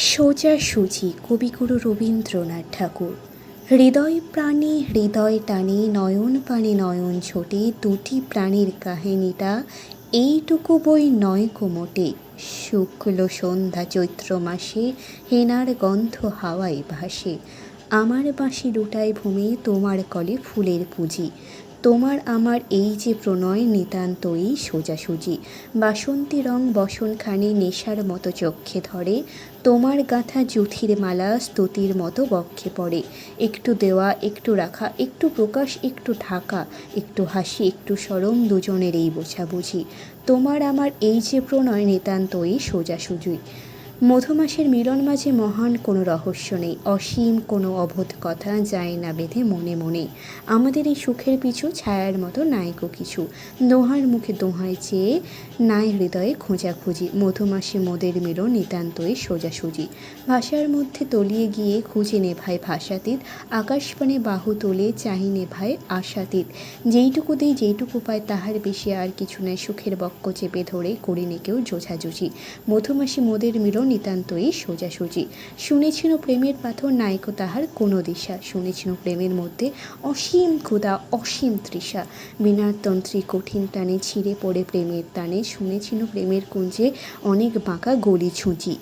সোজা সুজি কবিগুরু রবীন্দ্রনাথ ঠাকুর। হৃদয় প্রাণী হৃদয় টানে, নয়ন পানে নয়ন ছোটে, দুটি প্রাণীর কাহিনীটা এইটুকু বই নয় কোমোটে শুক্ল সন্ধ্যা চৈত্র মাসে হেনার গন্ধ হাওয়ায় ভাসে। আমার বাঁশি লুটায় ভূমি, তোমার কলে ফুলের পুঁজি। তোমার আমার এই যে প্রণয় নিতান্তই সোজাসুজি, বাসন্তী রং বসনখানি নেশার মতো চক্ষে ধরে, তোমার গাঁথা জুথির মালা স্তুতির মতো বক্ষে পড়ে, একটু দেওয়া, একটু রাখা, একটু প্রকাশ, একটু ঢাকা, একটু হাসি, একটু সরম দুজনের এই বোঝাবুঝি, তোমার আমার এই যে প্রণয় নিতান্তই সোজাসুজি। মধুমাসের মিলন মাঝে মহান কোনো রহস্য নেই, অসীম কোনো অবোধ কথা যায় না বেঁধে মনে মনে। আমাদের এই সুখের পিছু ছায়ার মতো নায়কও কিছু। দোহার মুখে দোহায় চেয়ে নাই হৃদয়ে খোঁজাখুঁজি। মধুমাসে মোদের মিলন নিতান্তই সোজাসুজি। ভাষার মধ্যে তলিয়ে গিয়ে খুঁজে নেভায় ভাষাতীত। আকাশপানে বাহু তোলে চাহি নেভায় আশাতীত। যেইটুকু দেই যেইটুকু পায় তাহার বেশি আর কিছু নয় সুখের বক্ষ চেপে ধরে করিনি কেউ জোঝাজুঝি মধুমাসি মোদের মিলন নিতান্তই সোজাসুজি। শুনেছিল প্রেমের পাথর, নায়ক তাহার কোনো দিশা। শুনেছিল প্রেমের মধ্যে অসীম ক্ষুধা, অসীম তৃষা। বিনার তন্ত্রী কঠিন টানে ছিঁড়ে পড়ে প্রেমের টানে। শুনেছিল প্রেমের কুঞ্জে অনেক বাঁকা গলি ছুঁচি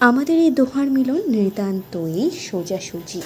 আমাদের এই দোহার মিলন নিতান্তই সোজাসুজি।